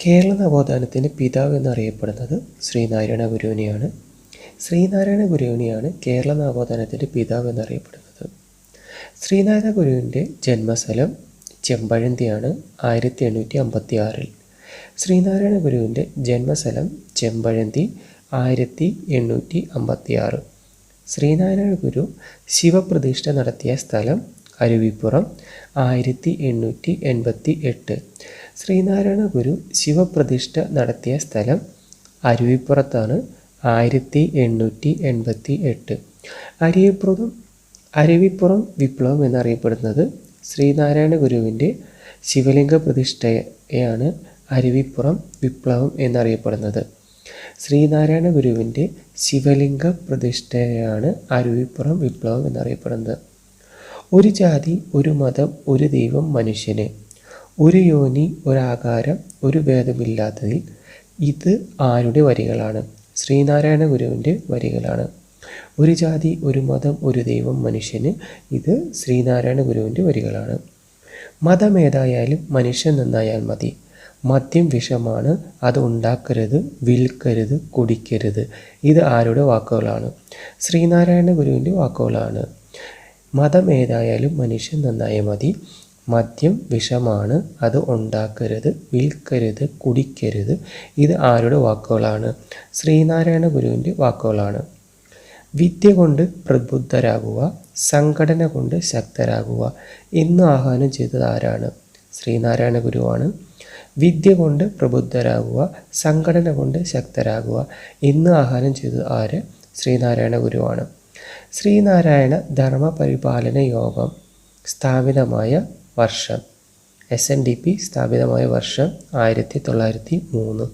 കേരള നവോത്ഥാനത്തിന്റെ പിതാവ് എന്നറിയപ്പെടുന്നത് ശ്രീനാരായണ ഗുരുവിനെയാണ്. ശ്രീനാരായണ ഗുരുവിനെയാണ് കേരള നവോത്ഥാനത്തിന്റെ പിതാവ് എന്നറിയപ്പെടുന്നത്. ശ്രീനാരായണ ഗുരുവിന്റെ ജന്മസ്ഥലം ചെമ്പഴന്തിയാണ് ആയിരത്തി എണ്ണൂറ്റി അമ്പത്തി ആറിൽ ശ്രീനാരായണ ഗുരുവിന്റെ ജന്മസ്ഥലം ചെമ്പഴന്തി ആയിരത്തി എണ്ണൂറ്റി അമ്പത്തി ആറ് ശ്രീനാരായണ ഗുരു ശിവപ്രതിഷ്ഠ നടത്തിയ സ്ഥലം അരുവിപ്പുറം ആയിരത്തി എണ്ണൂറ്റി എൺപത്തി എട്ട് ശ്രീനാരായണ ഗുരു ശിവപ്രതിഷ്ഠ നടത്തിയ സ്ഥലം അരുവിപ്പുറത്താണ്. ആയിരത്തി എണ്ണൂറ്റി എൺപത്തി എട്ട്. അരുവിപ്പുറം അരുവിപ്പുറം വിപ്ലവം എന്നറിയപ്പെടുന്നത് ശ്രീനാരായണ ഗുരുവിന്റെ ശിവലിംഗ പ്രതിഷ്ഠയാണ് അരുവിപ്പുറം വിപ്ലവം എന്നറിയപ്പെടുന്നത്. ശ്രീനാരായണ ഗുരുവിന്റെ ശിവലിംഗ പ്രതിഷ്ഠയാണ് അരുവിപ്പുറം വിപ്ലവം എന്നറിയപ്പെടുന്നത്. ഒരു ജാതി ഒരു മതം ഒരു ദൈവം മനുഷ്യന്. ഒരു യോനി ഒരാകാരം ഒരു ഭേദമില്ലാത്തതിൽ ഇത് ആരുടെ വരികളാണ്? ശ്രീനാരായണ ഗുരുവിന്റെ വരികളാണ്. ഒരു ജാതി ഒരു മതം ഒരു ദൈവം മനുഷ്യന് ഇത് ശ്രീനാരായണ ഗുരുവിന്റെ വരികളാണ്. മതമേതായാലും മനുഷ്യൻ നന്നായാൽ മതി. മദ്യം വിഷമാണ് അത് ഉണ്ടാക്കരുത് വിൽക്കരുത് കുടിക്കരുത്. ഇത് ആരുടെ വാക്കുകളാണ്? ശ്രീനാരായണ ഗുരുവിന്റെ വാക്കുകളാണ്. മതം ഏതായാലും മനുഷ്യൻ നന്നായാൽ മതി. മദ്യം വിഷമാണ്. അത് ഉണ്ടാക്കരുത് വിൽക്കരുത് കുടിക്കരുത്. ഇത് ആരുടെ വാക്കുകളാണ്? ശ്രീനാരായണ ഗുരുവിന്റെ വാക്കുകളാണ്. വിദ്യ കൊണ്ട് പ്രബുദ്ധരാകുക സംഘടന കൊണ്ട് ശക്തരാകുക. എന്ന് ആഹ്വാനം ചെയ്തത് ആരാണ്? ശ്രീനാരായണ ഗുരുവാണ്. വിദ്യ കൊണ്ട് പ്രബുദ്ധരാകുക സംഘടന കൊണ്ട് ശക്തരാകുക. എന്ന് ആഹ്വാനം ചെയ്തത് ആര്? ശ്രീനാരായണ ഗുരുവാണ്. ശ്രീനാരായണ ധർമ്മ പരിപാലന യോഗം സ്ഥാപിതമായ വർഷം. എസ് എൻ ഡി പി സ്ഥാപിതമായ വർഷം ആയിരത്തി തൊള്ളായിരത്തി മൂന്ന്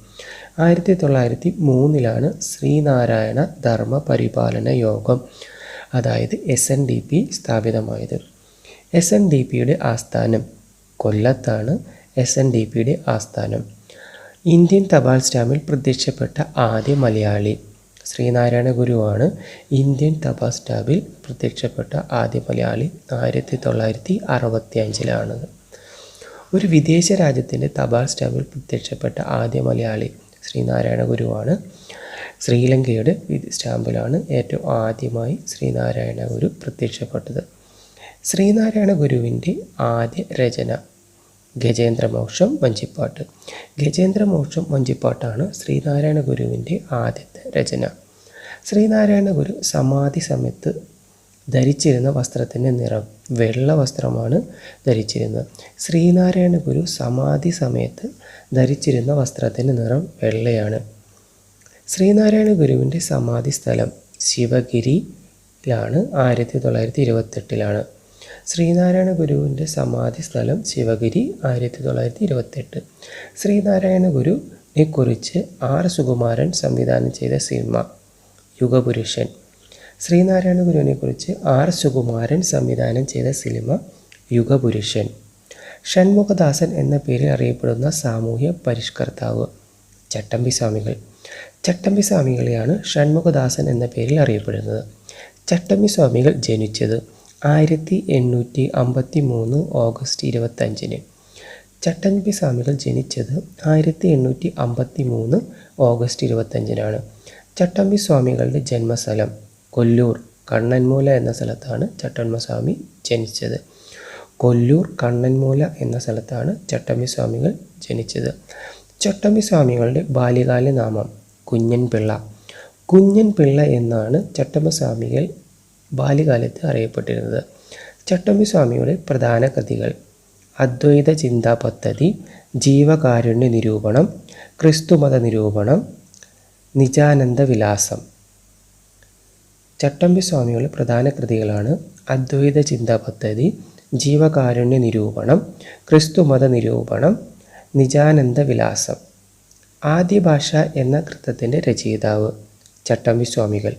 ആയിരത്തി തൊള്ളായിരത്തി മൂന്നിലാണ് ശ്രീനാരായണ ധർമ്മ പരിപാലന യോഗം അതായത് എസ് എൻ ഡി പി സ്ഥാപിതമായത്. എസ് എൻ ഡി പിയുടെ ആസ്ഥാനം കൊല്ലത്താണ് എസ് എൻ ഡി പിയുടെ ആസ്ഥാനം. ഇന്ത്യൻ തപാൽ സ്റ്റാമ്പിൽ പ്രത്യക്ഷപ്പെട്ട ആദ്യ മലയാളി. ശ്രീനാരായണ ഗുരുവാണ് ഇന്ത്യൻ തപാ സ്റ്റാമ്പിൽ പ്രത്യക്ഷപ്പെട്ട ആദ്യ മലയാളി ആയിരത്തി തൊള്ളായിരത്തി അറുപത്തി അഞ്ചിലാണത് ഒരു വിദേശ രാജ്യത്തിന്റെ തപാൽ സ്റ്റാമ്പിൽ പ്രത്യക്ഷപ്പെട്ട ആദ്യ മലയാളി ശ്രീനാരായണ ഗുരുവാണ്. ശ്രീലങ്കയുടെ സ്റ്റാമ്പിലാണ് ഏറ്റവും ആദ്യമായി ശ്രീനാരായണ ഗുരു പ്രത്യക്ഷപ്പെട്ടത്. ശ്രീനാരായണ ഗുരുവിന്റെ ആദ്യ രചന ഗജേന്ദ്രമോക്ഷം വഞ്ചിപ്പാട്ട്. ഗജേന്ദ്രമോക്ഷം വഞ്ചിപ്പാട്ടാണ് ശ്രീനാരായണ ഗുരുവിന്റെ ആദ്യത്തെ രചന. ശ്രീനാരായണ ഗുരു സമാധി സമയത്ത് ധരിച്ചിരുന്ന വസ്ത്രത്തിന്റെ നിറം വെള്ള വസ്ത്രമാണ് ധരിച്ചിരുന്നത്. ശ്രീനാരായണ ഗുരു സമാധി സമയത്ത് ധരിച്ചിരുന്ന വസ്ത്രത്തിന്റെ നിറം വെള്ളയാണ്. ശ്രീനാരായണ ഗുരുവിന്റെ സമാധി സ്ഥലം ശിവഗിരിയിലാണ് ആയിരത്തി തൊള്ളായിരത്തി ഇരുപത്തെട്ടിലാണ്. ശ്രീനാരായണ ഗുരുവിന്റെ സമാധി സ്ഥലം ശിവഗിരി ആയിരത്തി തൊള്ളായിരത്തി ഇരുപത്തെട്ട്. ശ്രീനാരായണ ഗുരുവിനെ കുറിച്ച് ആർ സുകുമാരൻ സംവിധാനം ചെയ്ത സിനിമ യുഗപുരുഷൻ. ശ്രീനാരായണ ഗുരുവിനെ കുറിച്ച് ആർ സുകുമാരൻ സംവിധാനം ചെയ്ത സിനിമ യുഗപുരുഷൻ. ഷൺമുഖദാസൻ എന്ന പേരിൽ അറിയപ്പെടുന്ന സാമൂഹ്യ പരിഷ്കർത്താവ് ചട്ടമ്പി സ്വാമികൾ. ചട്ടമ്പി സ്വാമികളെയാണ് ഷൺമുഖദാസൻ എന്ന പേരിൽ അറിയപ്പെടുന്നത്. ചട്ടമ്പി സ്വാമികൾ ജനിച്ചത് ആയിരത്തി എണ്ണൂറ്റി അമ്പത്തി മൂന്ന് ഓഗസ്റ്റ് ഇരുപത്തഞ്ചിന് ചട്ടമ്പി സ്വാമികൾ ജനിച്ചത് ആയിരത്തി എണ്ണൂറ്റി അമ്പത്തി മൂന്ന് ഓഗസ്റ്റ് ഇരുപത്തഞ്ചിനാണ് ചട്ടമ്പി സ്വാമികളുടെ ജന്മസ്ഥലം കൊല്ലൂർ കണ്ണൻമൂല എന്ന സ്ഥലത്താണ് ചട്ടമ്പി സ്വാമി ജനിച്ചത്. കൊല്ലൂർ കണ്ണൻമൂല എന്ന സ്ഥലത്താണ് ചട്ടമ്പി സ്വാമികൾ ജനിച്ചത്. ചട്ടമ്പി സ്വാമികളുടെ ബാല്യകാല നാമം കുഞ്ഞൻ പിള്ള കുഞ്ഞൻ പിള്ള എന്നാണ് ബാല്യകാലത്ത് അറിയപ്പെട്ടിരുന്നത്. ചട്ടമ്പി സ്വാമിയുടെ പ്രധാന കൃതികൾ അദ്വൈത ചിന്താ പദ്ധതി ജീവകാരുണ്യ നിരൂപണം ക്രിസ്തുമത നിരൂപണം നിജാനന്ദ വിലാസം. ചട്ടമ്പി സ്വാമികളുടെ പ്രധാന കൃതികളാണ് അദ്വൈത ചിന്താ പദ്ധതി ജീവകാരുണ്യ നിരൂപണം ക്രിസ്തുമത നിരൂപണം നിജാനന്ദ വിലാസം. ആദ്യ ഭാഷ എന്ന കൃത്യത്തിന്റെ രചയിതാവ് ചട്ടമ്പി സ്വാമികൾ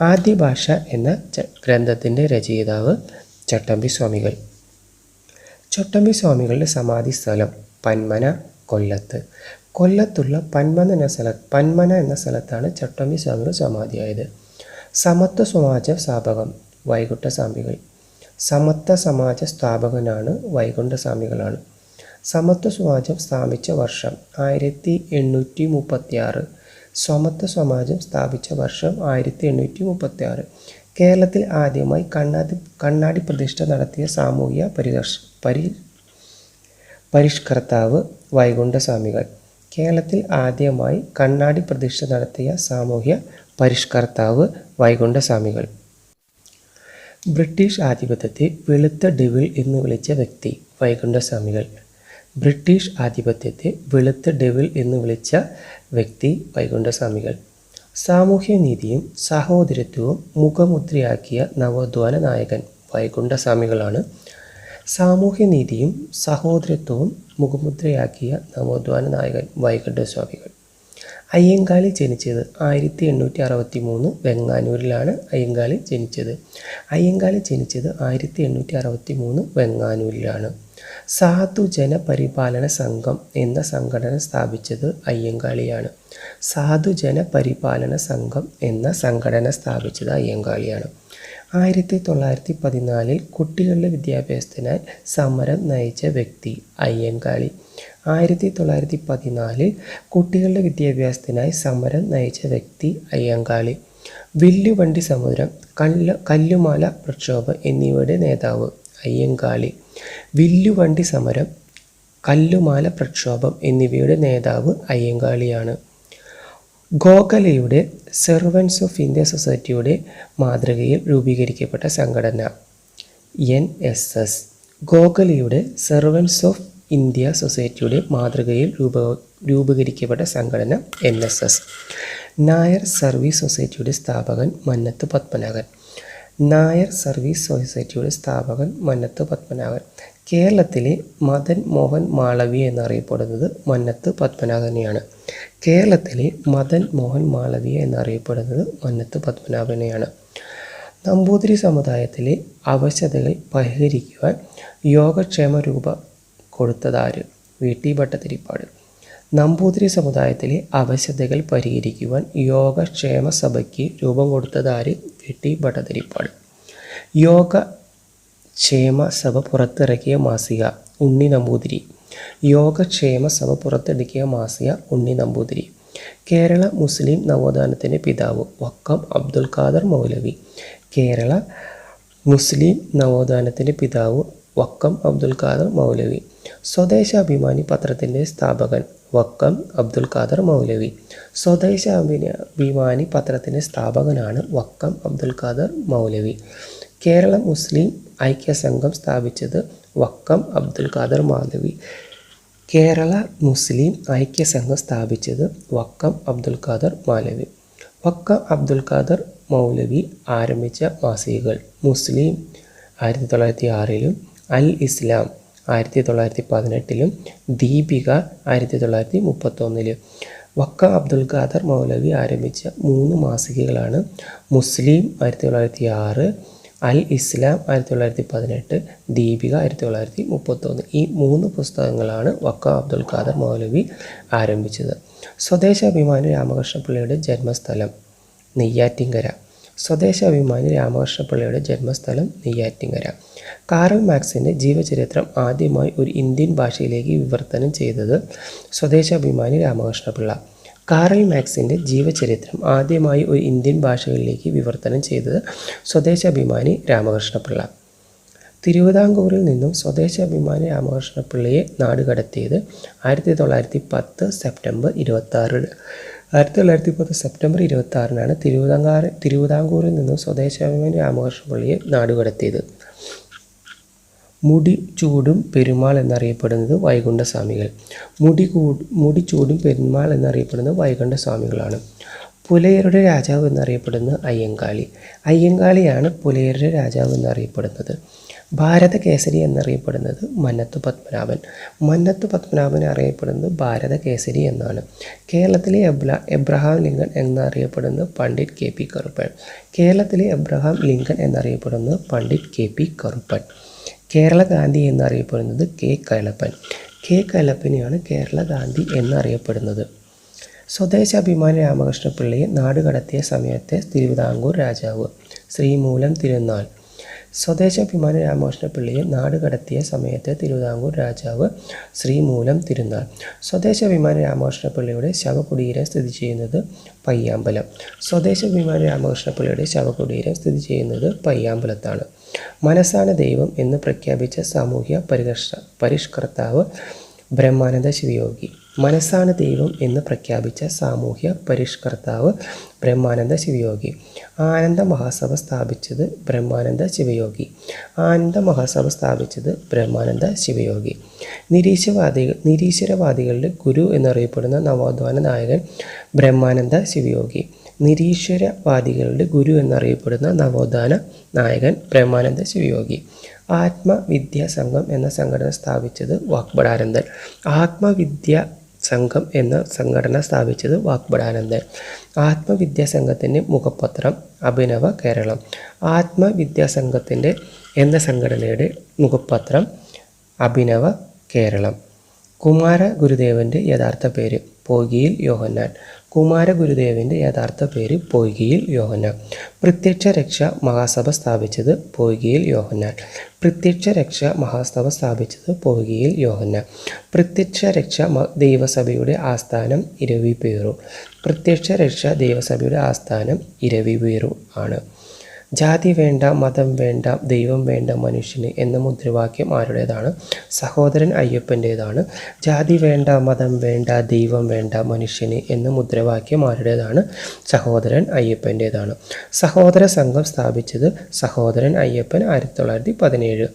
ആദ്യ ഭാഷ എന്ന ഗ്രന്ഥത്തിന്റെ രചയിതാവ് ചട്ടമ്പി സ്വാമികൾ. ചട്ടമ്പി സ്വാമികളുടെ സമാധി സ്ഥലം പന്മന കൊല്ലത്ത്. കൊല്ലത്തുള്ള പന്മന എന്ന സ്ഥല പന്മന എന്ന സ്ഥലത്താണ് ചട്ടമ്പി സ്വാമികൾ സമാധിയായത്. സമത്വ സമാജ സ്ഥാപകം വൈകുണ്ഠ സ്വാമികൾ. സമത്വ സമാജ സ്ഥാപകനാണ് വൈകുണ്ഠ സ്വാമികളാണ്. സമത്വ സമാജം സ്ഥാപിച്ച വർഷം ആയിരത്തി എണ്ണൂറ്റി മുപ്പത്തി ആറ് സമത്വ സമാജം സ്ഥാപിച്ച വർഷം ആയിരത്തി എണ്ണൂറ്റി മുപ്പത്തി ആറ് കേരളത്തിൽ ആദ്യമായി കണ്ണാടി കണ്ണാടി പ്രതിഷ്ഠ നടത്തിയ സാമൂഹിക പരിദർശ പരി പരിഷ്കർത്താവ് വൈകുണ്ഠസ്വാമികൾ. കേരളത്തിൽ ആദ്യമായി കണ്ണാടി പ്രതിഷ്ഠ നടത്തിയ സാമൂഹ്യ പരിഷ്കർത്താവ് വൈകുണ്ഠസ്വാമികൾ. ബ്രിട്ടീഷ് ആധിപത്യത്തെ വെളുത്ത ഡെവിൾ എന്ന് വിളിച്ച വ്യക്തി വൈകുണ്ഠസ്വാമികൾ. ബ്രിട്ടീഷ് ആധിപത്യത്തെ വെളുത്ത ഡെവിൾ എന്ന് വിളിച്ച വ്യക്തി വൈകുണ്ഠസ്വാമികൾ. സാമൂഹ്യനീതിയും സഹോദരത്വവും മുഖമുദ്രയാക്കിയ നവോത്ഥാന നായകൻ വൈകുണ്ഠസ്വാമികളാണ്. സാമൂഹ്യനീതിയും സഹോദരത്വവും മുഖമുദ്രയാക്കിയ നവോത്ഥാന നായകൻ വൈകുണ്ഠസ്വാമികൾ. അയ്യങ്കാളി ജനിച്ചത് ആയിരത്തി എണ്ണൂറ്റി അറുപത്തി മൂന്ന് വെങ്ങാനൂരിലാണ് അയ്യങ്കാളി ജനിച്ചത്. അയ്യങ്കാളി ജനിച്ചത് ആയിരത്തി എണ്ണൂറ്റി അറുപത്തി മൂന്ന് വെങ്ങാനൂരിലാണ്. സാധുജന പരിപാലന സംഘം എന്ന സംഘടന സ്ഥാപിച്ചത് അയ്യങ്കാളിയാണ്. സാധുജന പരിപാലന സംഘം എന്ന സംഘടന സ്ഥാപിച്ചത് അയ്യങ്കാളിയാണ്. ആയിരത്തി തൊള്ളായിരത്തി പതിനാലിൽ കുട്ടികളുടെ വിദ്യാഭ്യാസത്തിനായി സമരം നയിച്ച വ്യക്തി അയ്യങ്കാളി. ആയിരത്തി തൊള്ളായിരത്തി പതിനാലിൽ കുട്ടികളുടെ വിദ്യാഭ്യാസത്തിനായി സമരം നയിച്ച വ്യക്തി അയ്യങ്കാളി. വില്ലുവണ്ടി സമുദ്രം കല്ല് കല്ലുമാല പ്രക്ഷോഭം എന്നിവയുടെ നേതാവ് അയ്യങ്കാളി. വില്ലുവണ്ടി സമരം കല്ലുമാല പ്രക്ഷോഭം എന്നിവയുടെ നേതാവ് അയ്യങ്കാളിയാണ്. ഗോഖലയുടെ സെർവൻസ് ഓഫ് ഇന്ത്യ സൊസൈറ്റിയുടെ മാതൃകയിൽ രൂപീകരിക്കപ്പെട്ട സംഘടന എൻ എസ് എസ്. ഗോഖലയുടെ സെർവൻസ് ഓഫ് ഇന്ത്യ സൊസൈറ്റിയുടെ മാതൃകയിൽ രൂപ രൂപീകരിക്കപ്പെട്ട സംഘടന N S S. Nair service സൊസൈറ്റിയുടെ സ്ഥാപകൻ മന്നത്ത് പത്മനാഭൻ. നായർ സർവീസ് സൊസൈറ്റിയുടെ സ്ഥാപകൻ മന്നത്ത് പത്മനാഭൻ. കേരളത്തിലെ മദൻ മോഹൻ മാളവി എന്നറിയപ്പെടുന്നത് മന്നത്ത് പത്മനാഭനെയാണ്. കേരളത്തിലെ മദൻ മോഹൻ മാളവിയ എന്നറിയപ്പെടുന്നത് മന്നത്ത് പത്മനാഭനെയാണ്. നമ്പൂതിരി സമുദായത്തിലെ അവശതകൾ പരിഹരിക്കുവാൻ യോഗക്ഷേമ രൂപ കൊടുത്തതാര്? V T Bhattathiripad. നമ്പൂതിരി സമുദായത്തിലെ അവശതകൾ പരിഹരിക്കുവാൻ യോഗക്ഷേമ സഭയ്ക്ക് രൂപം കൊടുത്തതാര് വെട്ടി ഭട്ടതിരിപ്പാട്. യോഗ ക്ഷേമ സഭ പുറത്തിറക്കിയ മാസിക ഉണ്ണി നമ്പൂതിരി. യോഗക്ഷേമ സഭ പുറത്തിറക്കിയ മാസിക ഉണ്ണി നമ്പൂതിരി. കേരള മുസ്ലിം നവോത്ഥാനത്തിന്റെ പിതാവ് വക്കം അബ്ദുൽ ഖാദർ മൗലവി. കേരള മുസ്ലിം നവോത്ഥാനത്തിന്റെ പിതാവ് വക്കം അബ്ദുൽ ഖാദർ മൗലവി. സ്വദേശാഭിമാനി പത്രത്തിന്റെ സ്ഥാപകൻ വക്കം അബ്ദുൽ ഖാദർ മൗലവി. സ്വദേശാഭിമാനി പത്രത്തിന്റെ സ്ഥാപകനാണ് വക്കം അബ്ദുൽ ഖാദർ മൗലവി. കേരള മുസ്ലിം ഐക്യസംഘം സ്ഥാപിച്ചത് വക്കം അബ്ദുൽ ഖാദർ മൗലവി. കേരള മുസ്ലിം ഐക്യസംഘം സ്ഥാപിച്ചത് വക്കം അബ്ദുൽ ഖാദർ മൗലവി. വക്കം അബ്ദുൽ ഖാദർ മൗലവി ആരംഭിച്ച മാസികകൾ മുസ്ലിം ആയിരത്തി തൊള്ളായിരത്തി ആറിലും അൽ ഇസ്ലാം ആയിരത്തി തൊള്ളായിരത്തി പതിനെട്ടിലും ദീപിക ആയിരത്തി തൊള്ളായിരത്തി മുപ്പത്തൊന്നിലും വക്ക അബ്ദുൽ ഖാദർ മൗലവി ആരംഭിച്ച മൂന്ന് മാസികകളാണ് മുസ്ലിം ആയിരത്തി തൊള്ളായിരത്തി ആറ് അൽ ഇസ്ലാം ആയിരത്തി തൊള്ളായിരത്തി പതിനെട്ട് ദീപിക ആയിരത്തി തൊള്ളായിരത്തി മുപ്പത്തൊന്ന് ഈ മൂന്ന് പുസ്തകങ്ങളാണ് വക്ക അബ്ദുൽ ഖാദർ മൗലവി ആരംഭിച്ചത്. സ്വദേശാഭിമാനി രാമകൃഷ്ണപിള്ളയുടെ ജന്മസ്ഥലം നെയ്യാറ്റിങ്കര. സ്വദേശാഭിമാനി രാമകൃഷ്ണപിള്ളയുടെ ജന്മസ്ഥലം നെയ്യാറ്റിങ്കര. കാറൽ മാക്സിന്റെ ജീവചരിത്രം ആദ്യമായി ഒരു ഇന്ത്യൻ ഭാഷയിലേക്ക് വിവർത്തനം ചെയ്തത് സ്വദേശാഭിമാനി രാമകൃഷ്ണപിള്ള. കാറൽ മാക്സിന്റെ ജീവചരിത്രം ആദ്യമായി ഒരു ഇന്ത്യൻ ഭാഷകളിലേക്ക് വിവർത്തനം ചെയ്തത് സ്വദേശാഭിമാനി രാമകൃഷ്ണപിള്ള. തിരുവിതാംകൂറിൽ നിന്നും സ്വദേശാഭിമാനി രാമകൃഷ്ണപിള്ളയെ നാടുകടത്തിയത് ആയിരത്തി തൊള്ളായിരത്തി പത്ത് സെപ്റ്റംബർ ഇരുപത്തി ആയിരത്തി തൊള്ളായിരത്തി പത്ത് സെപ്റ്റംബർ ഇരുപത്തി ആറിനാണ് തിരുവിതാംകാർ തിരുവിതാംകൂറിൽ നിന്നും സ്വദേശാഭിമാനി രാമകൃഷ്ണപിള്ളയെ നാടുകടത്തിയത്. മുടി ചൂടും പെരുമാൾ എന്നറിയപ്പെടുന്നത് വൈകുണ്ഠസ്വാമികൾ. മുടി കൂട് മുടി ചൂടും പെരുമാൾ എന്നറിയപ്പെടുന്നത് വൈകുണ്ഠസ്വാമികളാണ്. പുലയരുടെ രാജാവ് എന്നറിയപ്പെടുന്നത് അയ്യങ്കാളി. അയ്യങ്കാളിയാണ് പുലയരുടെ രാജാവ് എന്നറിയപ്പെടുന്നത്. ഭാരത കേസരി എന്നറിയപ്പെടുന്നത് മന്നത്ത് പത്മനാഭൻ. മന്നത്ത് പത്മനാഭൻ അറിയപ്പെടുന്നത് ഭാരതകേസരി എന്നാണ്. കേരളത്തിലെ എബ്ല എബ്രഹാം ലിങ്കൺ എന്നറിയപ്പെടുന്നത് പണ്ഡിറ്റ് കെ പി കറുപ്പൻ. കേരളത്തിലെ എബ്രഹാം ലിങ്കൺ എന്നറിയപ്പെടുന്നത് പണ്ഡിറ്റ് കെ പി കറുപ്പൻ. കേരള ഗാന്ധി എന്നറിയപ്പെടുന്നത് കെ കലപ്പൻ. കെ കലപ്പനെയാണ് കേരള ഗാന്ധി എന്നറിയപ്പെടുന്നത്. സ്വദേശാഭിമാനി രാമകൃഷ്ണപിള്ളയെ നാടുകടത്തിയ സമയത്തെ തിരുവിതാംകൂർ രാജാവ്. ശ്രീമൂലം തിരുനാൾ. സ്വദേശാഭിമാനി നാട് കടത്തിയ സമയത്ത് തിരുവിതാംകൂർ രാജാവ് ശ്രീമൂലം തിരുനാൾ. സ്വദേശാഭിമാനി രാമകൃഷ്ണ പിള്ളയുടെ ശവകുടീരം സ്ഥിതി ചെയ്യുന്നത് പയ്യാമ്പലം. സ്വദേശാഭിമാനി രാമകൃഷ്ണ പിള്ളയുടെ ശവകുടീരം സ്ഥിതി ചെയ്യുന്നത് പയ്യാമ്പലത്താണ്. മനസ്സാണ് ദൈവം എന്ന് പ്രഖ്യാപിച്ച സാമൂഹ്യ പരിഷ്കർത്താവ് ബ്രഹ്മാനന്ദ ശിവയോഗി മനസ്സാണ് ദൈവം എന്ന് പ്രഖ്യാപിച്ച സാമൂഹ്യ പരിഷ്കർത്താവ് ബ്രഹ്മാനന്ദ ശിവയോഗി. ആനന്ദ മഹാസഭ സ്ഥാപിച്ചത് ബ്രഹ്മാനന്ദ ശിവയോഗി. ആനന്ദ മഹാസഭ സ്ഥാപിച്ചത് ബ്രഹ്മാനന്ദ ശിവയോഗി. നിരീശ്വരവാദികൾ നിരീശ്വരവാദികളുടെ ഗുരു എന്നറിയപ്പെടുന്ന നവോത്ഥാന നായകൻ ബ്രഹ്മാനന്ദ ശിവയോഗി. നിരീശ്വരവാദികളുടെ ഗുരു എന്നറിയപ്പെടുന്ന നവോത്ഥാന നായകൻ ബ്രഹ്മാനന്ദ ശിവയോഗി. ആത്മവിദ്യാ സംഘം എന്ന സംഘടന സ്ഥാപിച്ചത് വാക്ബടാനന്ദൻ ആത്മവിദ്യ സംഘം എന്ന സംഘടന സ്ഥാപിച്ചത് വാക്ബടാനന്ദൻ ആത്മവിദ്യാ സംഘത്തിന്റെ മുഖപത്രം അഭിനവ കേരളം. ആത്മവിദ്യാ സംഘത്തിന്റെ എന്ന സംഘടനയുടെ മുഖപത്രം അഭിനവ കേരളം. കുമാര ഗുരുദേവന്റെ യഥാർത്ഥ പേര് പോകിയിൽ യോഹന്നാൻ. കുമാര ഗുരുദേവന്റെ യഥാർത്ഥ പേര് പൊയ്കിയിൽ യോഹന്നാൻ. പ്രത്യക്ഷ രക്ഷ മഹാസഭ സ്ഥാപിച്ചത് പൊയ്കിയിൽ യോഹന്നാൻ. പ്രത്യക്ഷ രക്ഷ മഹാസഭ സ്ഥാപിച്ചത് പൊയ്കിയിൽ യോഹന്നാൻ. പ്രത്യക്ഷ രക്ഷ ദൈവസഭയുടെ ആസ്ഥാനം ഇരവിപേറു. പ്രത്യക്ഷ രക്ഷ ദൈവസഭയുടെ ആസ്ഥാനം ഇരവിപേറു ആണ്. ജാതി വേണ്ട മതം വേണ്ട ദൈവം വേണ്ട മനുഷ്യന് എന്ന മുദ്രാവാക്യം ആരുടേതാണ്? സഹോദരൻ അയ്യപ്പന്റേതാണ്. ജാതി വേണ്ട മതം വേണ്ട ദൈവം വേണ്ട മനുഷ്യന് എന്ന മുദ്രാവാക്യം ആരുടേതാണ്? സഹോദരൻ അയ്യപ്പന്റേതാണ്. സഹോദര സംഘം സ്ഥാപിച്ചത് സഹോദരൻ അയ്യപ്പൻ ആയിരത്തി തൊള്ളായിരത്തി പതിനേഴ്.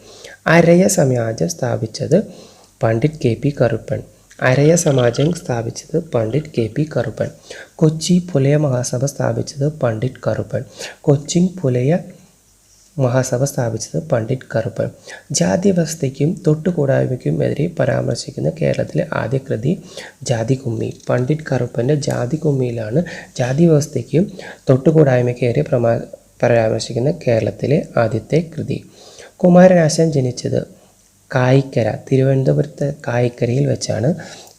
അരയ സമാജം സ്ഥാപിച്ചത് പണ്ഡിറ്റ് കെ പി കറുപ്പൻ. അരയ സമാജം സ്ഥാപിച്ചത് പണ്ഡിറ്റ് കെ പി കറുപ്പൻ. കൊച്ചി പുലയ മഹാസഭ സ്ഥാപിച്ചത് പണ്ഡിറ്റ് കറുപ്പൻ. കൊച്ചിൻ പുലയ മഹാസഭ സ്ഥാപിച്ചത് പണ്ഡിറ്റ് കറുപ്പൻ. ജാതി വ്യവസ്ഥയ്ക്കും തൊട്ടുകൂടായ്മയ്ക്കും എതിരെ പരാമർശിക്കുന്ന കേരളത്തിലെ ആദ്യ കൃതി ജാതി കുമ്മി പണ്ഡിറ്റ് കറുപ്പന്റെ ജാതി കുമ്മിയിലാണ് ജാതി വ്യവസ്ഥയ്ക്കും തൊട്ടുകൂടായ്മയ്ക്കേറെ പ്രമാ പരാമർശിക്കുന്ന കേരളത്തിലെ ആദ്യത്തെ കൃതി. കുമാരനാശൻ ജനിച്ചത് കായിക്കര തിരുവനന്തപുരത്ത് കായിക്കരയിൽ വെച്ചാണ്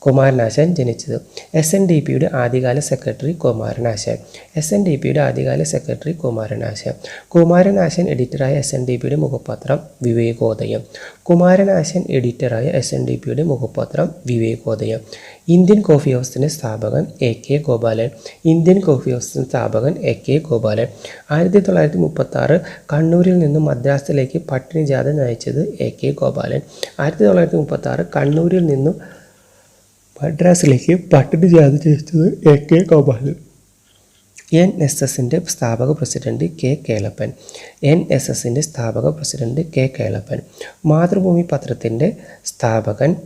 കുമാരനാശാൻ ജനിച്ചത്. എസ് എൻ ഡി പിയുടെ ആദ്യകാല secretary Kumaranasan. S N D പിയുടെ ആദ്യകാല സെക്രട്ടറി കുമാരനാശാൻ. കുമാരനാശൻ എഡിറ്ററായ എസ് എൻ ഡി പിയുടെ മുഖപത്രം വിവേകോദയം. കുമാരനാശൻ എഡിറ്ററായ എസ് എൻ ഡി പിയുടെ മുഖപത്രം വിവേകോദയം. ഇന്ത്യൻ കോഫി ഹൗസിന്റെ സ്ഥാപകൻ A K Gopalan. Indian coffee ഹൗസിന്റെ സ്ഥാപകൻ എ കെ ഗോപാലൻ. ആയിരത്തി തൊള്ളായിരത്തി മുപ്പത്തി ആറ് കണ്ണൂരിൽ നിന്നും മദ്രാസിലേക്ക് പട്ടിണി ജാഥ നയിച്ചത് എ കെ ഗോപാലൻ. ആയിരത്തി തൊള്ളായിരത്തി മുപ്പത്തി ആറ് കണ്ണൂരിൽ നിന്നും മദ്രാസിലേക്ക് പട്ടിണി ജാഥ നയിച്ചത് A K Gopalan N S എസിന്റെ സ്ഥാപക president K Kelappan. N S എസിന്റെ സ്ഥാപക പ്രസിഡന്റ് കെ കേളപ്പൻ. മാതൃഭൂമി പത്രത്തിന്റെ സ്ഥാപകൻ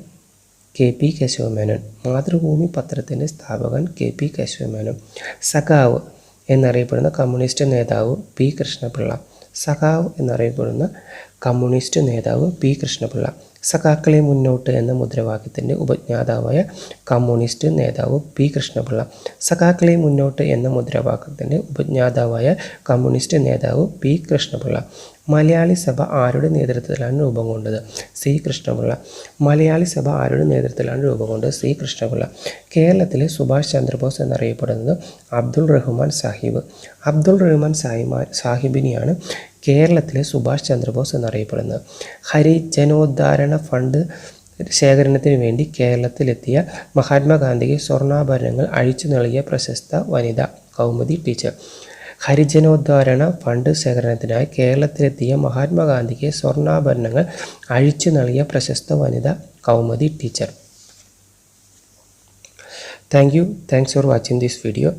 കെ പി കേശവമേനോൻ. മാതൃഭൂമി പത്രത്തിന്റെ സ്ഥാപകൻ കെ പി കേശവമേനോൻ. സഖാവ് എന്നറിയപ്പെടുന്ന കമ്മ്യൂണിസ്റ്റ് നേതാവ് പി കൃഷ്ണപിള്ള. സഖാവ് എന്നറിയപ്പെടുന്ന കമ്മ്യൂണിസ്റ്റ് നേതാവ് പി കൃഷ്ണപിള്ള. സഖാക്കളെ മുന്നോട്ട് എന്ന മുദ്രാവാക്യത്തിന്റെ ഉപജ്ഞാതാവായ കമ്മ്യൂണിസ്റ്റ് നേതാവ് പി കൃഷ്ണപിള്ള സഖാക്കളെ മുന്നോട്ട് എന്ന മുദ്രാവാക്യത്തിന്റെ ഉപജ്ഞാതാവായ കമ്മ്യൂണിസ്റ്റ് നേതാവ് പി കൃഷ്ണപിള്ള മലയാളി സഭ ആരുടെ നേതൃത്വത്തിലാണ് രൂപം കൊണ്ടത്? സി കൃഷ്ണപിള്ള മലയാളി സഭ ആരുടെ നേതൃത്വത്തിലാണ് രൂപം കൊണ്ടത്? സി കൃഷ്ണപിള്ള. കേരളത്തിലെ സുഭാഷ് ചന്ദ്രബോസ് എന്നറിയപ്പെടുന്നത് അബ്ദുൾ റഹ്മാൻ സാഹിബ്. അബ്ദുൾ റഹ്മാൻ സാഹിബ് സാഹിബിനെയാണ് കേരളത്തിലെ സുഭാഷ് ചന്ദ്രബോസ് എന്നറിയപ്പെടുന്നത് ഹരിജനോദ്ധാരണ ഫണ്ട് ശേഖരണത്തിന് വേണ്ടി കേരളത്തിലെത്തിയ മഹാത്മാഗാന്ധിക്ക് സ്വർണാഭരണങ്ങൾ അഴിച്ചു നൽകിയ പ്രശസ്ത വനിത കൗമുദി ടീച്ചർ. ഹരിജനോദ്ധാരണ ഫണ്ട് ശേഖരണത്തിനായി കേരളത്തിലെത്തിയ മഹാത്മാഗാന്ധിക്ക് സ്വർണാഭരണങ്ങൾ അഴിച്ചു നൽകിയ പ്രശസ്ത വനിത Kaumudi teacher. Thank you thanks for watching this video